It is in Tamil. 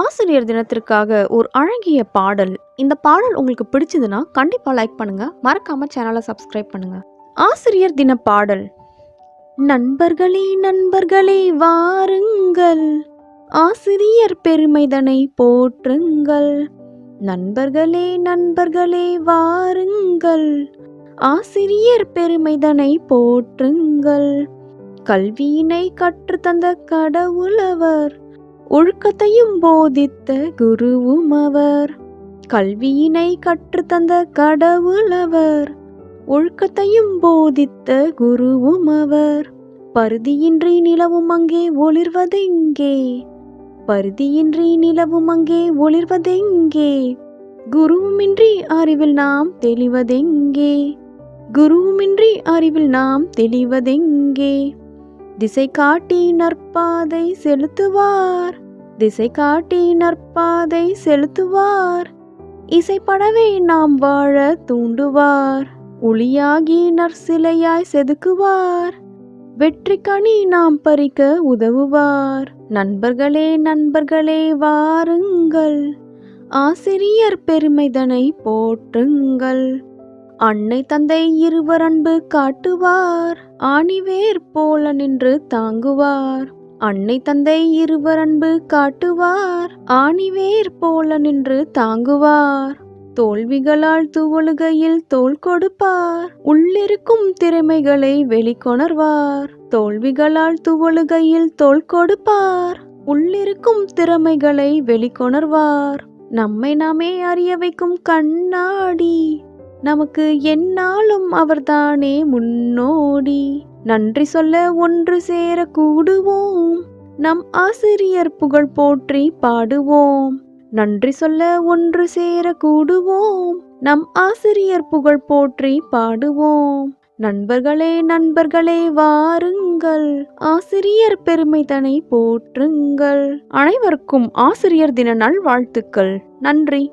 ஆசிரியர் தினத்திற்காக ஒரு அழகிய பாடல். இந்த பாடல் உங்களுக்கு பிடிச்சதுன்னா கண்டிப்பாக லைக் பண்ணுங்க. மறக்காம சேனலை சப்ஸ்கிரைப் பண்ணுங்க. ஆசிரியர் தின பாடல். நண்பர்களே நண்பர்களே வாருங்கள். ஆசிரியர் பெருமைதனை போற்றுங்கள். நண்பர்களே நண்பர்களே வாருங்கள். ஆசிரியர் பெருமைதனை போற்றுங்கள். கல்வியினை கற்றுத்தந்த கடவுளவர் ஒழுக்கத்தையும் போதித்த குருவும் அவர் கல்வியினை கற்றுத்தந்த அவர் ஒழுக்கத்தையும் போதித்த குருவும் அவர் பருதியின்றி நிலவும் அங்கே ஒளிர்வதெங்கே? பருதியின்றி நிலவும் அங்கே ஒளிர்வதெங்கே? குருவுமின்றி அறிவில் நாம் தெளிவதெங்கே? குருவுமின்றி அறிவில் நாம் தெளிவதெங்கே? திசை காட்டி நற்பாதை செலுத்துவார். திசை காட்டி நற்பாதை செலுத்துவார். இசைப்படவே நாம் வாழ தூண்டுவார். ஒளியாகி நற்சிலையாய் செதுக்குவார். வெற்றி கனி நாம் பறிக்க உதவுவார். நண்பர்களே நண்பர்களே வாருங்கள். ஆசிரியர் பெருமைதனை போற்றுங்கள். அன்னை தந்தை இருவர் அன்பு காட்டுவார் ஆணிவேர் போல நின்று தாங்குவார். அன்னை தந்தை இருவர் அன்பு காட்டுவார் ஆணிவேர் போல நின்று தாங்குவார். தோல்விகளால் துவழுகையில் தோல் கொடுப்பார் உள்ளிருக்கும் திறமைகளை வெளிக்கொணர்வார். தோல்விகளால் துவழுகையில் தோல் கொடுப்பார் உள்ளிருக்கும் திறமைகளை வெளிக்கொணர்வார். நம்மை நாமே அறிய வைக்கும் கண்ணாடி நமக்கு என்னாலும் அவர்தானே முன்னோடி. நன்றி சொல்ல ஒன்று சேர கூடுவோம் நம் ஆசிரியர் புகழ் போற்றி பாடுவோம். நன்றி சொல்ல ஒன்று சேர கூடுவோம் நம் ஆசிரியர் புகழ் போற்றி பாடுவோம். நண்பர்களே நண்பர்களே வாருங்கள். ஆசிரியர் பெருமை தனை போற்றுங்கள். அனைவருக்கும் ஆசிரியர் தின நல்வாழ்த்துக்கள். நன்றி.